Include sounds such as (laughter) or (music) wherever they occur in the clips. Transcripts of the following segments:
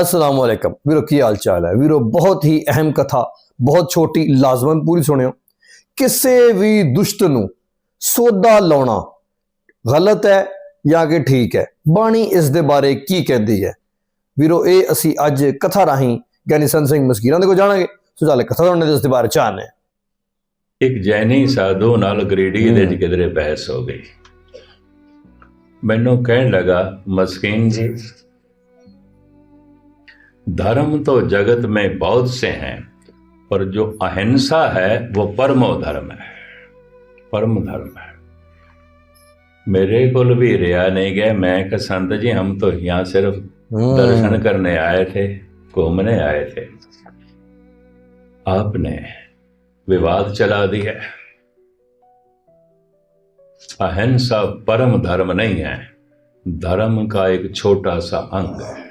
ਅਸਲਾਮ ਵਾਲੇਕਮ ਵੀਰੋ, ਕੀ ਹਾਲ ਚਾਲ ਹੈ? ਵੀਰੋ, ਬਹੁਤ ਹੀ ਅਹਿਮ ਕਥਾ, ਬਹੁਤ ਛੋਟੀ, ਲਾਜ਼ਮਨ ਪੂਰੀ ਸੁਣਿਓ। ਕਿਸੇ ਵੀ ਦੁਸ਼ਟ ਨੂੰ ਸੋਧਾ ਲਾਉਣਾ ਗਲਤ ਹੈ ਜਾਂ ਕਿ ਠੀਕ ਹੈ? ਬਾਣੀ ਇਸ ਦੇ ਬਾਰੇ ਕੀ ਕਹਿੰਦੀ ਹੈ? ਵੀਰੋ, ਇਹ ਅਸੀਂ ਅੱਜ ਕਥਾ ਰਾਹੀਂ ਗਿਆਨੀ ਸੰਤ ਸਿੰਘ ਮਸਕੀਰਾਂ ਦੇ ਕੋਲ ਜਾਣਾਂਗੇ। ਸੋ ਚੱਲ, ਕਥਾ ਸੁਣਨੇ ਦੇ ਇਸ ਦੇ ਬਾਰੇ ਚਾਹਨੇ ਇੱਕ ਜੈਨੀ ਸਾਧੂ ਨਾਲ ਗਰੀਡੀ ਦੇ ਚ ਕਿਧਰੇ ਬਹਿਸ ਹੋ ਗਈ। ਮੈਨੂੰ ਕਹਿਣ ਲੱਗਾ, ਮਸਕੀਨ ਜੀ धर्म तो जगत में बहुत से हैं पर जो अहिंसा है वो परमो धर्म है। परम धर्म है। मेरे कुल भी रिया नहीं गए। मैं कहा संत जी हम तो यहाँ सिर्फ़ दर्शन करने आए थे घूमने आए थे। आपने विवाद चला दिया अहिंसा परम धर्म नहीं है। धर्म का एक छोटा सा अंग है।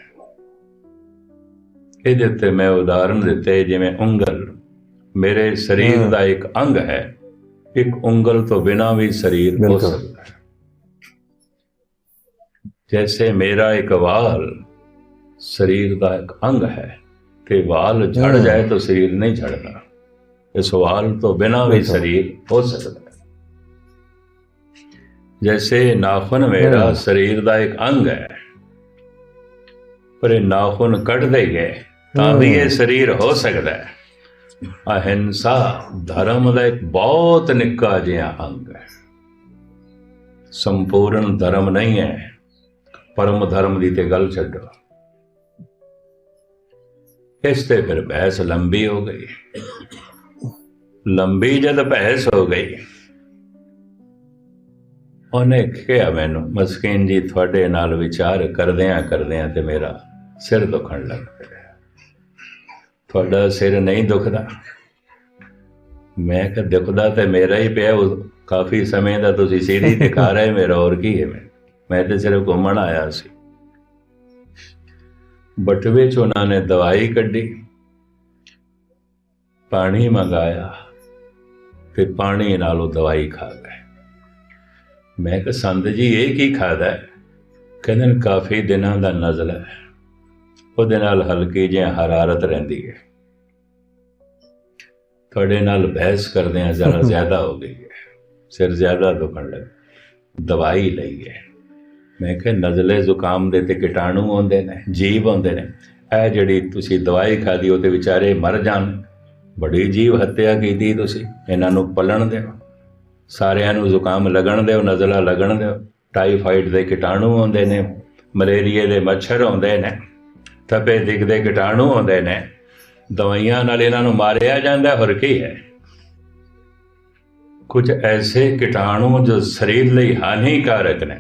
ਇਹਦੇ ਉੱਤੇ ਮੈਂ ਉਦਾਹਰਨ ਦਿੱਤੇ ਜਿਵੇਂ ਉਂਗਲ ਮੇਰੇ ਸਰੀਰ। ਦਾ ਇੱਕ ਅੰਗ ਹੈ ਇੱਕ ਉਂਗਲ ਤੋਂ ਬਿਨਾ ਵੀ ਸਰੀਰ ਹੋ। ਸਕਦਾ ਹੈ ਜੈਸੇ ਮੇਰਾ ਇੱਕ ਵਾਲ ਸਰੀਰ ਦਾ ਇੱਕ ਅੰਗ ਹੈ ਤੇ ਵਾਲ ਝੜ। ਜਾਏ ਤਾਂ ਸਰੀਰ ਨਹੀਂ ਝੜਦਾ ਇਸ ਵਾਲ ਤੋਂ ਬਿਨਾ ਵੀ। ਸਰੀਰ ਹੋ ਸਕਦਾ ਹੈ ਜੈਸੇ ਨਾਖੂਨ ਮੇਰਾ। ਸਰੀਰ ਦਾ ਇੱਕ ਅੰਗ ਹੈ ਪਰ ਇਹ ਨਾਖੂਨ ਕੱਟਦੇ ਗਏ ਤਾਂ ਵੀ ਇਹ ਸਰੀਰ ਹੋ ਸਕਦਾ ਹੈ। ਅਹਿੰਸਾ ਧਰਮ ਦਾ ਇੱਕ ਬਹੁਤ ਨਿੱਕਾ ਜਿਹਾ ਅੰਗ ਹੈ। ਸੰਪੂਰਨ ਧਰਮ ਨਹੀਂ ਹੈ। ਪਰਮ ਧਰਮ ਦੀ ਤੇ ਗੱਲ ਛੱਡੋ। ਇਸ ਤੇ ਫਿਰ ਬਹਿਸ ਲੰਬੀ ਹੋ ਗਈ। ਲੰਬੀ ਜਦ ਬਹਿਸ ਹੋ ਗਈ ਉਹਨੇ ਕਿਹਾ ਮੈਨੂੰ ਮਸਕੀਨ ਜੀ ਤੁਹਾਡੇ ਨਾਲ ਵਿਚਾਰ ਕਰਦਿਆਂ ਕਰਦਿਆਂ ਤੇ ਮੇਰਾ ਸਿਰ ਦੁਖਣ ਲੱਗ ਪਿਆ। ਤੁਹਾਡਾ ਸਿਰ ਨਹੀਂ ਦੁਖਦਾ। ਮੈਂ ਕਿਹਾ, ਦੁਖਦਾ ਤੇ ਮੇਰਾ ਹੀ ਪਿਆ, ਉਹ ਕਾਫੀ ਸਮੇਂ ਦਾ ਤੁਸੀਂ ਸਿਰ ਹੀ ਦਿਖਾ ਰਹੇ ਮੇਰਾ ਹੋਰ ਕੀ ਹੈ? ਮੈਂ ਮੈਂ ਤੇ ਸਿਰਫ ਘੁੰਮਣ ਆਇਆ ਸੀ। ਬਟਵੇ ਚ ਉਹਨਾਂ ਨੇ ਦਵਾਈ ਕੱਢੀ, ਪਾਣੀ ਮੰਗਾਇਆ ਤੇ ਪਾਣੀ ਨਾਲ ਉਹ ਦਵਾਈ ਖਾ ਗਏ। ਮੈਂ ਕਿਹਾ, ਸੰਤ ਜੀ, ਇਹ ਕੀ ਖਾਦਾ ਕਹਿੰਦੇ ਨੇ, ਕਾਫੀ ਦਿਨਾਂ ਦਾ ਨਜ਼ਲਾ ਹੈ। ਉਹਦੇ ਨਾਲ ਹਲਕੀ ਜਿਹੀ ਹਰਾਰਤ ਰਹਿੰਦੀ ਹੈ। ਤੁਹਾਡੇ ਨਾਲ ਬਹਿਸ ਕਰਦੇ ਆ ਜ਼ਰਾ (laughs) ਜ਼ਿਆਦਾ ਹੋ ਗਈ ਹੈ। ਸਿਰ ਜ਼ਿਆਦਾ ਦੁਖਣ ਲੱਗ ਦਵਾਈ ਲਈ ਹੈ। ਮੈਂ ਕਿਹਾ ਨਜ਼ਲੇ ਜ਼ੁਕਾਮ ਦੇ ਤੇ ਕੀਟਾਣੂ ਆਉਂਦੇ ਨੇ ਜੀਵ ਆਉਂਦੇ ਨੇ। ਇਹ ਜਿਹੜੀ ਤੁਸੀਂ ਦਵਾਈ ਖਾਦੀ ਉਹ ਤੇ ਵਿਚਾਰੇ ਮਰ ਜਾਣ। ਬੜੀ ਜੀਵ ਹੱਤਿਆ ਕੀਤੀ ਤੁਸੀਂ। ਇਹਨਾਂ ਨੂੰ ਪਲਣ ਦਿਓ। ਸਾਰਿਆਂ ਨੂੰ ਜ਼ੁਕਾਮ ਲੱਗਣ ਦਿਓ ਨਜ਼ਲਾ ਲੱਗਣ ਦਿਓ। ਟਾਈਫਾਈਡ ਦੇ ਕੀਟਾਣੂ ਆਉਂਦੇ ਨੇ। ਮਲੇਰੀਏ ਦੇ ਮੱਛਰ ਆਉਂਦੇ ਨੇ। ਤਪੇ ਦਿਖਦੇ ਕੀਟਾਣੂ ਆਉਂਦੇ ਨੇ। ਦਵਾਈਆਂ ਨਾਲ ਇਹਨਾਂ ਨੂੰ ਮਾਰਿਆ ਜਾਂਦਾ, ਹੋਰ ਕੀ ਹੈ? ਕੁਝ ਐਸੇ ਕੀਟਾਣੂ ਜੋ ਸਰੀਰ ਲਈ ਹਾਨੀਕਾਰਕ ਨੇ।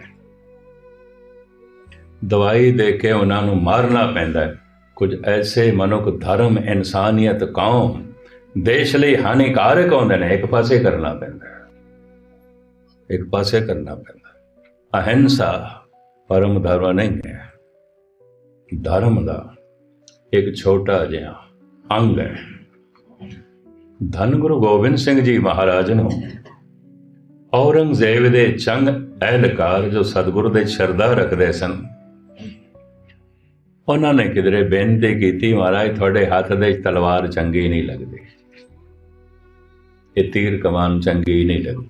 ਦਵਾਈ ਦੇ ਕੇ ਉਹਨਾਂ ਨੂੰ ਮਾਰਨਾ ਪੈਂਦਾ ਹੈ। ਕੁਝ ਐਸੇ ਮਨੁੱਖ, ਧਰਮ, ਇਨਸਾਨੀਅਤ, ਕੌਮ, ਦੇਸ਼ ਲਈ ਹਾਨੀਕਾਰਕ ਹੁੰਦੇ ਨੇ। ਇੱਕ ਪਾਸੇ ਕਰਨਾ ਪੈਂਦਾ ਇੱਕ ਪਾਸੇ ਕਰਨਾ ਪੈਂਦਾ ਅਹਿੰਸਾ ਪਰਮ ਧਰਮ ਨਹੀਂ ਹੈ। ਧਰਮ ਦਾ ਇੱਕ ਛੋਟਾ ਜਿਹਾ ਅੰਗ ਹੈ। ਧੰਨ ਗੁਰੂ ਗੋਬਿੰਦ ਸਿੰਘ ਜੀ ਮਹਾਰਾਜ ਨੂੰ ਔਰੰਗਜ਼ੇਬ ਦੇ ਚੰਗ ਅਹਿਲਕਾਰ ਜੋ ਸਤਿਗੁਰੂ ਦੇ ਸ਼ਰਧਾ ਰੱਖਦੇ ਸਨ, ਉਹਨਾਂ ਨੇ ਕਿਧਰੇ ਬੇਨਤੀ ਕੀਤੀ, ਮਹਾਰਾਜ, ਤੁਹਾਡੇ ਹੱਥ ਦੇ ਤਲਵਾਰ ਚੰਗੀ ਨਹੀਂ ਲੱਗਦੀ। ਇਹ ਤੀਰ ਕਮਾਨ ਚੰਗੀ ਨਹੀਂ ਲੱਗਦੀ।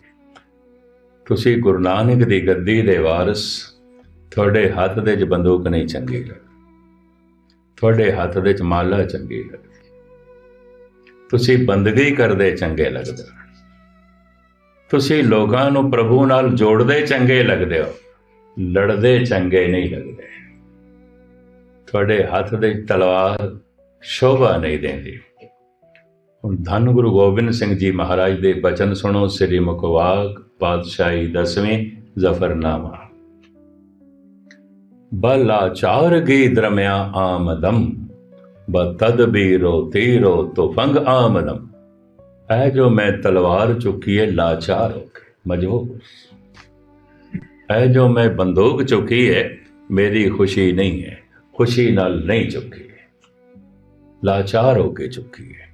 ਤੁਸੀਂ ਗੁਰੂ ਨਾਨਕ ਦੀ ਗੱਦੀ ਦੇ ਵਾਰਿਸ ਤੁਹਾਡੇ ਹੱਥ ਦੇ 'ਚ ਬੰਦੂਕ ਨਹੀਂ ਚੰਗੀ ਲੱਗਦੀ। ਤੁਹਾਡੇ ਹੱਥ ਦੇ 'ਚ ਮਾਲਾ ਚੰਗੀ ਲੱਗਦੀ। ਤੁਸੀਂ ਬੰਦਗੀ ਕਰਦੇ ਚੰਗੇ ਲੱਗਦੇ ਹੋ। ਤੁਸੀਂ ਲੋਕਾਂ ਨੂੰ ਪ੍ਰਭੂ ਨਾਲ ਜੋੜਦੇ ਚੰਗੇ ਲੱਗਦੇ ਹੋ। ਲੜਦੇ ਚੰਗੇ ਨਹੀਂ ਲੱਗਦੇ। ਤੁਹਾਡੇ ਹੱਥ ਦੇ ਤਲਵਾਰ ਸ਼ੋਭਾ ਨਹੀਂ ਦਿੰਦੀ। ਹੁਣ ਧੰਨ ਗੁਰੂ ਗੋਬਿੰਦ ਸਿੰਘ ਜੀ ਮਹਾਰਾਜ ਦੇ ਬਚਨ ਸੁਣੋ, ਸ੍ਰੀ ਮੁਖਵਾਕ ਪਾਤਸ਼ਾਹੀ ਦਸਵੇਂ ਜ਼ਫਰਨਾਮਾ। ਬਲਾਚਾਰ ਗੀ ਦਰਮਿਆ ਆਮਦਮ ਬਤਦਬੀਰੋ ਤੀਰੋ ਤੁਫੰਗ ਆਮਦਮ ਐ ਜੋ ਮੈਂ ਤਲਵਾਰ ਚੁੱਕੀ ਹੈ ਲਾਚਾਰ ਹੋ ਕੇ ਮਜਬੂਰ ਐ ਜੋ ਮੈਂ ਬੰਦੂਕ ਚੁੱਕੀ ਹੈ ਮੇਰੀ ਖੁਸ਼ੀ ਨਹੀਂ ਹੈ ਖੁਸ਼ੀ ਨਾਲ ਨਹੀਂ ਚੁੱਕੀ ਹੈ ਲਾਚਾਰ ਹੋ ਕੇ ਚੁੱਕੀ ਹੈ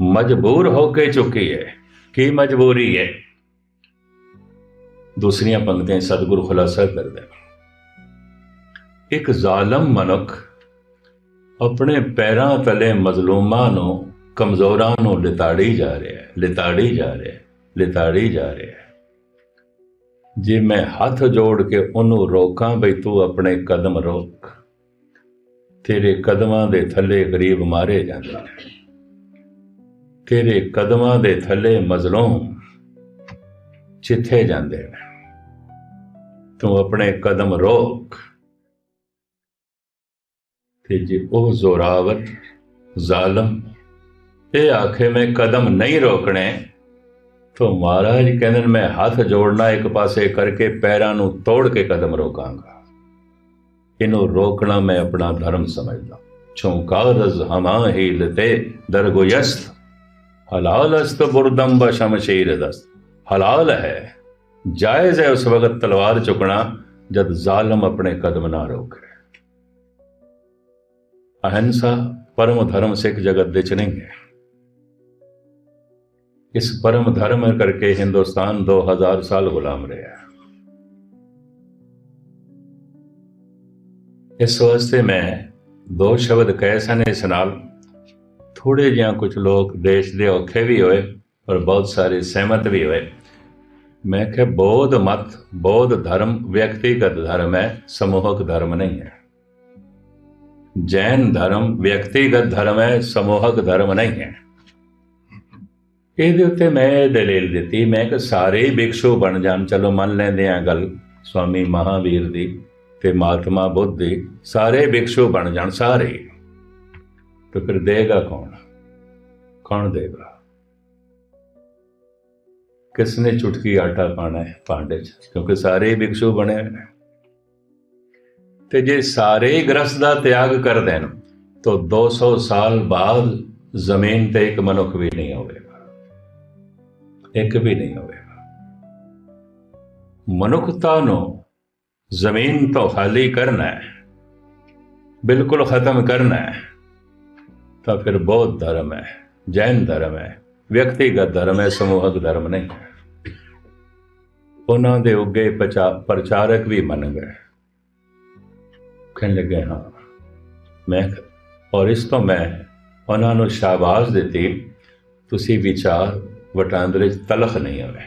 ਮਜਬੂਰ ਹੋ ਕੇ ਚੁੱਕੀ ਹੈ ਕੀ ਮਜਬੂਰੀ ਹੈ ਦੂਸਰੀਆਂ ਪੰਕਤੀਆਂ ਸਤਿਗੁਰੂ ਖੁਲਾਸਾ ਕਰਦੇ ਹਨ। ਇੱਕ ਜ਼ਾਲਮ ਮਨੁੱਖ ਆਪਣੇ ਪੈਰਾਂ ਤਲੇ ਮਜ਼ਲੂਮਾਂ ਨੂੰ, ਕਮਜ਼ੋਰਾਂ ਨੂੰ ਲਿਤਾੜੀ ਜਾ ਰਿਹਾ ਹੈ, ਲਿਤਾੜੀ ਜਾ ਰਿਹਾ ਹੈ, ਲਿਤਾੜੀ ਜਾ ਰਿਹਾ ਹੈ। ਜੇ ਮੈਂ ਹੱਥ ਜੋੜ ਕੇ ਉਹਨੂੰ ਰੋਕਾਂ ਬਈ ਤੂੰ ਆਪਣੇ ਕਦਮ ਰੋਕ, ਤੇਰੇ ਕਦਮਾਂ ਦੇ ਥੱਲੇ ਗਰੀਬ ਮਾਰੇ ਜਾਂਦੇ ਨੇ। ਤੇਰੇ ਕਦਮਾਂ ਦੇ ਥੱਲੇ ਮਜ਼ਲੂਮ ਚਿੱਥੇ ਜਾਂਦੇ ਨੇ। ਤੂੰ ਆਪਣੇ ਕਦਮ ਰੋਕ। ਤੇ ਜੇ ਉਹ ਜ਼ੋਰਾਵਰ, ਜ਼ਾਲਮ, ਇਹ ਆਖੇ ਮੈਂ ਕਦਮ ਨਹੀਂ ਰੋਕਣੇ, ਤੋਂ ਮਹਾਰਾਜ ਕਹਿੰਦੇ ਨੇ, ਮੈਂ ਹੱਥ ਜੋੜਨਾ ਇੱਕ ਪਾਸੇ ਕਰਕੇ ਪੈਰਾਂ ਨੂੰ ਤੋੜ ਕੇ ਕਦਮ ਰੋਕਾਂਗਾ। ਇਹਨੂੰ ਰੋਕਣਾ ਮੈਂ ਆਪਣਾ ਧਰਮ ਸਮਝਦਾ। ਚੌਂਕਾਰਜ਼ ਹਮਾ ਹੀ ਲਤੇ ਦਰਗੋਯਸਤ ਹਲਾਲ ਅਸਤ ਬੁਰਦਮ ਬਸ਼ਮਸ਼ੀਰ ਦਸਤ। ਹਲਾਲ ਹੈ, ਜਾਇਜ਼ ਹੈ ਉਸ ਵਕਤ ਤਲਵਾਰ ਚੁਕਣਾ ਜਦ ਜ਼ਾਲਮ ਆਪਣੇ ਕਦਮ ਨਾ ਰੋਕੇ। ਅਹਿੰਸਾ ਪਰਮ ਧਰਮ ਸਿੱਖ ਜਗਤ ਦੇ ਚ ਨਹੀਂ ਹੈ ਇਸ ਪਰਮ ਧਰਮ ਕਰਕੇ ਹਿੰਦੁਸਤਾਨ 2000 ਸਾਲ ਗੁਲਾਮ ਰਿਹਾ ਇਸ ਵਾਸਤੇ ਮੈਂ ਦੋ ਸ਼ਬਦ ਕਹੇ ਸਨ ਇਸ ਨਾਲ ਥੋੜੇ ਜਿਹਾ ਕੁਝ ਲੋਕ ਦੇਸ਼ ਦੇ ਔਖੇ ਵੀ ਹੋਏ ਪਰ ਬਹੁਤ ਸਾਰੇ ਸਹਿਮਤ ਵੀ ਹੋਏ ਮੈਂ ਕਿਹਾ ਬੌਧ ਮਤ ਬੌਧ ਧਰਮ ਵਿਅਕਤੀਗਤ ਧਰਮ ਹੈ ਸਮੂਹਕ ਧਰਮ ਨਹੀਂ ਹੈ ਜੈਨ ਧਰਮ ਵਿਅਕਤੀਗਤ ਧਰਮ ਹੈ ਸਮੂਹਕ ਧਰਮ ਨਹੀਂ ਹੈ ਇਹਦੇ ਉੱਤੇ ਮੈਂ ਇਹ ਦਲੀਲ ਦਿੱਤੀ ਮੈਂ ਕਿ ਸਾਰੇ ਹੀ ਭਿਕਸ਼ੂ ਬਣ ਜਾਣ ਚਲੋ ਮੰਨ ਲੈਂਦੇ ਆ ਗੱਲ ਸਵਾਮੀ ਮਹਾਵੀਰ ਦੀ ਤੇ ਮਹਾਤਮਾ ਬੁੱਧ ਦੀ ਸਾਰੇ ਬਿਕਸ਼ੂ ਬਣ ਜਾਣ ਸਾਰੇ ਹੀ। ਤੇ ਫਿਰ ਦੇਗਾ ਕੌਣ ਕੌਣ ਦੇਗਾ ਕਿਸ ਨੇ ਚੁਟਕੀ ਆਟਾ ਪਾਣਾ ਹੈ ਭਾਂਡੇ 'ਚ ਕਿਉਂਕਿ ਸਾਰੇ ਹੀ ਭਿਕਸ਼ੂ ਬਣੇ ਹੋਏ ਨੇ ਤੇ ਜੇ ਸਾਰੇ ਗ੍ਰਸਤ ਦਾ ਤਿਆਗ ਕਰ ਦੇਣ, ਤਾਂ 200 ਸਾਲ ਬਾਅਦ ਜ਼ਮੀਨ ਤੇ ਇੱਕ ਮਨੁੱਖ ਵੀ ਨਹੀਂ ਹੋਵੇਗਾ। ਇੱਕ ਵੀ ਨਹੀਂ ਹੋਵੇਗਾ। ਮਨੁੱਖਤਾ ਨੂੰ ਜ਼ਮੀਨ ਤੋਂ ਖਾਲੀ ਕਰਨਾ ਹੈ, ਬਿਲਕੁਲ ਖਤਮ ਕਰਨਾ ਹੈ, ਤਾਂ ਫਿਰ ਬੌਧ ਧਰਮ ਹੈ, ਜੈਨ ਧਰਮ ਹੈ, ਵਿਅਕਤੀਗਤ ਧਰਮ ਹੈ, ਸਮੂਹਕ ਧਰਮ ਨਹੀਂ ਹੈ। ਉਹਨਾਂ ਦੇ ਉੱਗੇ ਪ੍ਰਚਾ- ਪ੍ਰਚਾਰਕ ਵੀ ਮੰਨ ਗਏ। ਕਹਿਣ ਲੱਗੇ ਹਾਂ, ਮੈਂ ਔਰ ਇਸ ਤੋਂ ਮੈਂ ਉਹਨਾਂ ਨੂੰ ਸ਼ਾਬਾਸ਼ ਦਿੱਤੀ, ਤੁਸੀਂ ਵਿਚਾਰ ਵਟਾਂਦਰੇ ਤਲਖ ਨਹੀਂ ਹੋਵੇ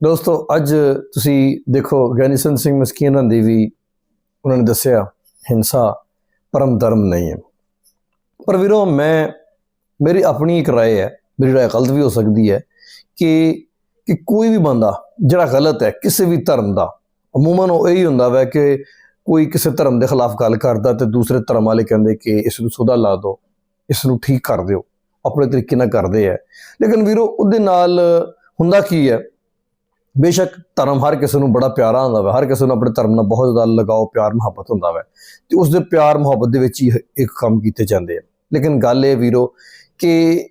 ਦੋਸਤੋ ਅੱਜ ਤੁਸੀਂ ਦੇਖੋ ਗੈਨੀਸਨ ਸਿੰਘ ਮਸਕੀਨ ਦੀ ਵੀ ਉਹਨਾਂ ਨੇ ਦੱਸਿਆ ਹਿੰਸਾ ਪਰਮ ਧਰਮ ਨਹੀਂ ਹੈ ਪਰ ਵੀਰੋ ਮੈਂ ਮੇਰੀ ਆਪਣੀ ਇੱਕ رائے ਹੈ ਮੇਰੀ رائے ਗਲਤ ਵੀ ਹੋ ਸਕਦੀ ਹੈ ਕਿ ਕਿ ਕੋਈ ਵੀ ਬੰਦਾ ਜਿਹੜਾ ਗਲਤ ਹੈ ਕਿਸੇ ਵੀ ਧਰਮ ਦਾ ਅਮੂਮਨ ਉਹ ਇਹੀ ਹੁੰਦਾ ਵੈ ਕਿ ਕੋਈ ਕਿਸੇ ਧਰਮ ਦੇ ਖਿਲਾਫ ਗੱਲ ਕਰਦਾ ਤੇ ਦੂਸਰੇ ਧਰਮ ਵਾਲੇ ਕਹਿੰਦੇ ਕਿ ਇਸ ਨੂੰ ਸੁਧਾ ਲਾ ਦਿਓ ਇਸ ਨੂੰ ਠੀਕ ਕਰ ਦਿਓ ਆਪਣੇ ਤਰੀਕੇ ਨਾਲ ਕਰਦੇ ਆ ਲੇਕਿਨ ਵੀਰੋ ਉਹਦੇ ਨਾਲ ਹੁੰਦਾ ਕੀ ਹੈ ਬੇਸ਼ੱਕ ਧਰਮ ਹਰ ਕਿਸੇ ਨੂੰ ਬੜਾ ਪਿਆਰਾ ਹੁੰਦਾ ਵਾ, ਹਰ ਕਿਸੇ ਨੂੰ ਆਪਣੇ ਧਰਮ ਨਾਲ ਬਹੁਤ ਜ਼ਿਆਦਾ ਲਗਾਓ, ਪਿਆਰ, ਮੁਹੱਬਤ ਹੁੰਦਾ ਵਾ ਤੇ ਉਸ ਦੇ ਪਿਆਰ, ਮੁਹੱਬਤ ਦੇ ਵਿੱਚ ਹੀ ਇੱਕ ਕੰਮ ਕੀਤੇ ਜਾਂਦੇ ਆ। ਲੇਕਿਨ ਗੱਲ ਇਹ ਵੀਰੋ ਕਿ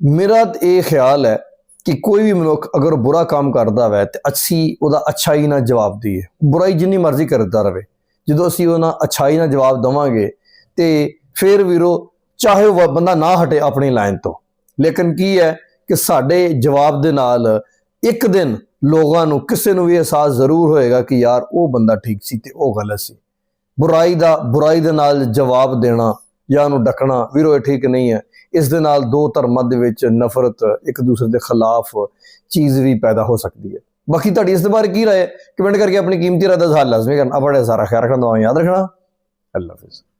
ਮੇਰਾ ਇਹ ਖਿਆਲ ਹੈ ਕਿ ਕੋਈ ਵੀ ਮਨੁੱਖ ਅਗਰ ਬੁਰਾ ਕੰਮ ਕਰਦਾ ਵੈ ਤੇ ਅਸੀਂ ਉਹਦਾ ਅੱਛਾਈ ਨਾਲ ਜਵਾਬ ਦਈਏ। ਬੁਰਾਈ ਜਿੰਨੀ ਮਰਜ਼ੀ ਕਰਦਾ ਰਹੇ ਜਦੋਂ ਅਸੀਂ ਉਹਨਾਂ ਅੱਛਾਈ ਨਾਲ ਜਵਾਬ ਦਵਾਂਗੇ ਤੇ ਫਿਰ ਵੀਰੋ ਚਾਹੇ ਉਹ ਬੰਦਾ ਨਾ ਹਟੇ ਆਪਣੀ ਲਾਈਨ ਤੋਂ, ਲੇਕਿਨ ਕੀ ਹੈ ਕਿ ਸਾਡੇ ਜਵਾਬ ਦੇ ਨਾਲ ਇੱਕ ਦਿਨ ਲੋਕਾਂ ਨੂੰ ਕਿਸੇ ਨੂੰ ਵੀ ਅਹਿਸਾਸ ਜ਼ਰੂਰ ਹੋਏਗਾ ਕਿ ਯਾਰ ਉਹ ਬੰਦਾ ਠੀਕ ਸੀ ਤੇ ਉਹ ਗਲਤ ਸੀ। ਬੁਰਾਈ ਦਾ, ਬੁਰਾਈ ਦੇ ਨਾਲ ਜਵਾਬ ਦੇਣਾ ਜਾਂ ਉਹਨੂੰ ਡੱਕਣਾ, ਵੀਰੋ ਇਹ ਠੀਕ ਨਹੀਂ ਹੈ। ਇਸ ਦੇ ਨਾਲ ਦੋ ਧਰਮਾਂ ਦੇ ਵਿੱਚ ਨਫ਼ਰਤ ਇੱਕ ਦੂਸਰੇ ਦੇ ਖਿਲਾਫ ਚੀਜ਼ ਵੀ ਪੈਦਾ ਹੋ ਸਕਦੀ ਹੈ। ਬਾਕੀ ਤੁਹਾਡੀ ਇਸ ਦੇ ਬਾਰੇ ਕੀ ਰਾਏ ਕਮੈਂਟ ਕਰਕੇ ਆਪਣੀ ਕੀਮਤੀ ਰਾਏ ਦਾ ਇਜ਼ਹਾਰ ਲਾਜ਼ਮੀ ਕਰਨਾ। ਆਪਣੇ ਸਾਰਾ ਖਿਆਲ ਰੱਖਣਾ ਦੁਆ ਯਾਦ ਰੱਖਣਾ। ਅੱਲਾ ਹਾਫਿਜ਼।